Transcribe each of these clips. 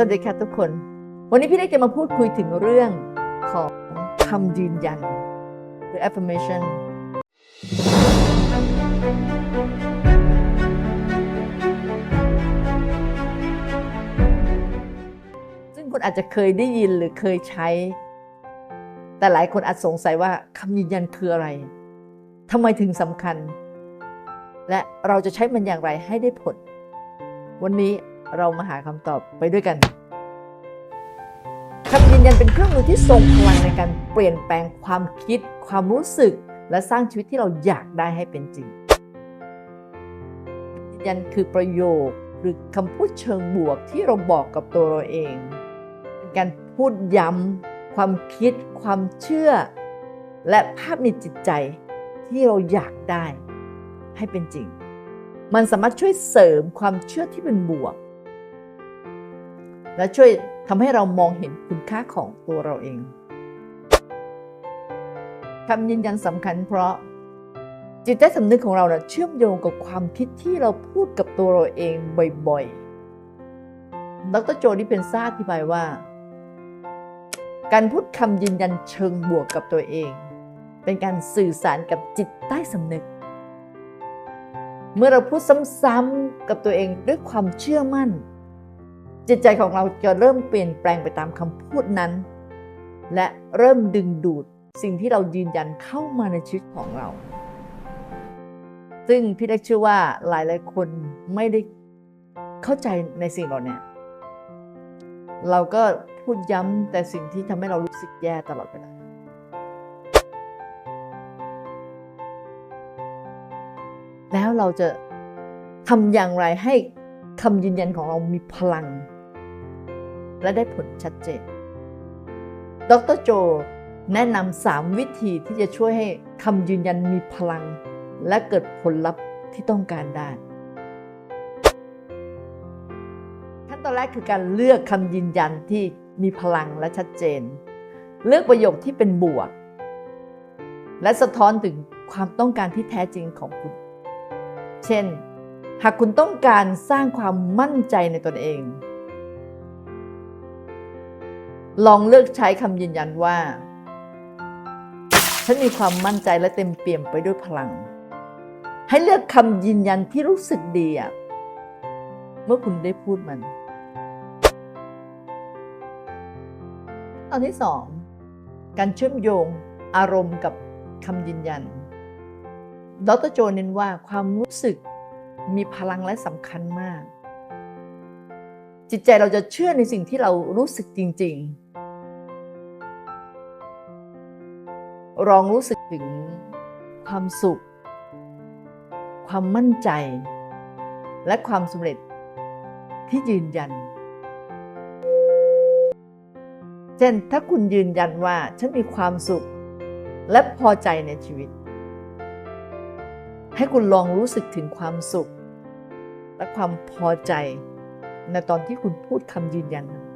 สวัสดีค่ะทุกคน วันนี้พี่เล็กจะมาพูดคุยถึงเรื่องของคำยืนยัน หรือ affirmation ซึ่งคุณอาจจะเคยได้ยินหรือเคยใช้ แต่หลายคนอาจสงสัยว่าคำยืนยันคืออะไรทำไมถึงสำคัญ และเราจะใช้มันอย่างไรให้ได้ผล วันนี้เรามาหาคำตอบไปด้วยกัน ยืนยันเป็นเครื่องมือที่ทรงพลังในการเปลี่ยนแปลงความคิด ความรู้สึก และสร้างชีวิตที่เราอยากได้ให้เป็นจริง ยืนยันคือประโยคหรือคำพูดเชิงบวกที่เราบอกกับตัวเราเองเป็นการพูดย้ำความคิด ความเชื่อ และภาพในจิตใจที่เราอยากได้ให้เป็นจริง มันสามารถช่วยเสริมความเชื่อที่เป็นบวก และช่วย ทำให้เรามองเห็นคุณค่าของตัวเราเองคำยืนยันสำคัญเพราะจิตใต้สำนึกของเรานะเชื่อมโยงกับความคิดที่เราพูดกับตัวเราเองบ่อยๆ ดรโจดิเป็นซาอธิบายว่า การพูดคำยืนยันเชิงบวกกับตัวเอง เป็นการสื่อสารกับจิตใต้สำนึก เมื่อเราพูดซ้ำๆกับตัวเองด้วยความเชื่อมั่น จิตใจของเราจะเริ่มเปลี่ยนแปลงไปตามคำพูดนั้น และเริ่มดึงดูดสิ่งที่เรายืนยันเข้ามาในชีวิตของเรา ซึ่งพี่เล็กเชื่อว่าหลายๆคนไม่ได้เข้าใจในสิ่งเหล่านี้เราก็พูดย้ำแต่สิ่งที่ทำให้เรารู้สึกแย่ตลอดเวลาแล้วเราจะทำอย่างไรให้คำยืนยันของเรามีพลัง และได้ผลชัดเจน ดรโจแนะนำสามวิธีที่จะช่วยให้คำยืนยันมีพลัง และเกิดผลลัพธ์ที่ต้องการได้ขั้นตอนแรกคือการเลือกคำยืนยันที่มีพลังและชัดเจน เลือกประโยคที่เป็นบวก และสะท้อนถึงความต้องการที่แท้จริงของคุณ เช่น หากคุณต้องการสร้างความมั่นใจในตนเอง ลองเลือกใช้คำยืนยันว่า ฉันมีความมั่นใจและเต็มเปี่ยมไปด้วยพลัง ให้เลือกคำยืนยันที่รู้สึกดีอะเมื่อคุณได้พูดมัน ตอนที่สองการเชื่อมโยงอารมณ์กับคำยืนยัน ดรโจเน้นว่าความรู้สึกมีพลังและสำคัญมาก จิตใจเราจะเชื่อในสิ่งที่เรารู้สึกจริง ๆ ลองรู้สึกถึงความสุข ความมั่นใจ และความสำเร็จที่ยืนยัน เช่น ถ้าคุณยืนยันว่าฉันมีความสุข และพอใจในชีวิต ให้คุณลองรู้สึกถึงความสุข และความพอใจในตอนที่คุณพูดคำยืนยันนั้น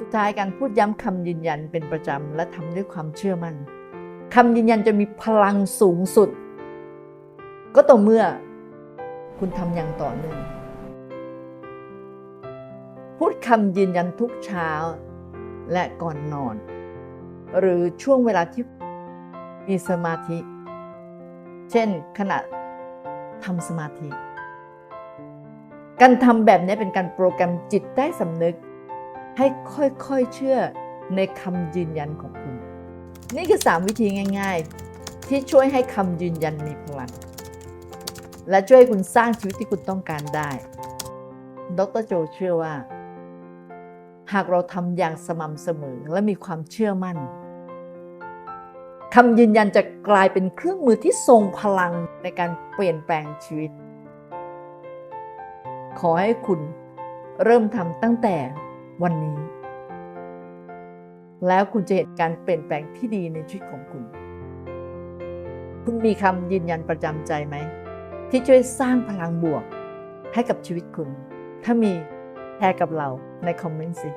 สุดท้ายการพูดย้ำคำยืนยันเป็นประจำและทำด้วยความเชื่อมั่นคำยืนยันจะมีพลังสูงสุด ก็ต่อเมื่อคุณทำอย่างต่อเนื่องพูดคำยืนยันทุกเช้าและก่อนนอน หรือช่วงเวลาที่มีสมาธิ เช่นขณะทำสมาธิ การทำแบบนี้เป็นการโปรแกรมจิตใต้สำนึก ให้ค่อยๆเชื่อในคำยืนยันของคุณ นี่คือ 3 วิธีง่าย ๆ ที่ช่วยให้คำยืนยันมีพลัง และช่วยคุณสร้างชีวิตที่คุณต้องการได้ ดรโจเชื่อว่า หากเราทำอย่างสม่ำเสมอและมีความเชื่อมั่นคำยืนยันจะกลายเป็นเครื่องมือที่ทรงพลังในการเปลี่ยนแปลงชีวิต ขอให้คุณเริ่มทำตั้งแต่ วันนี้ แล้วคุณจะเห็นการเปลี่ยนแปลงที่ดีในชีวิตของคุณ คุณมีคำยืนยันประจำใจไหม ที่ช่วยสร้างพลังบวกให้กับชีวิตคุณ ถ้ามีแชร์กับเราในคอมเมนต์สิ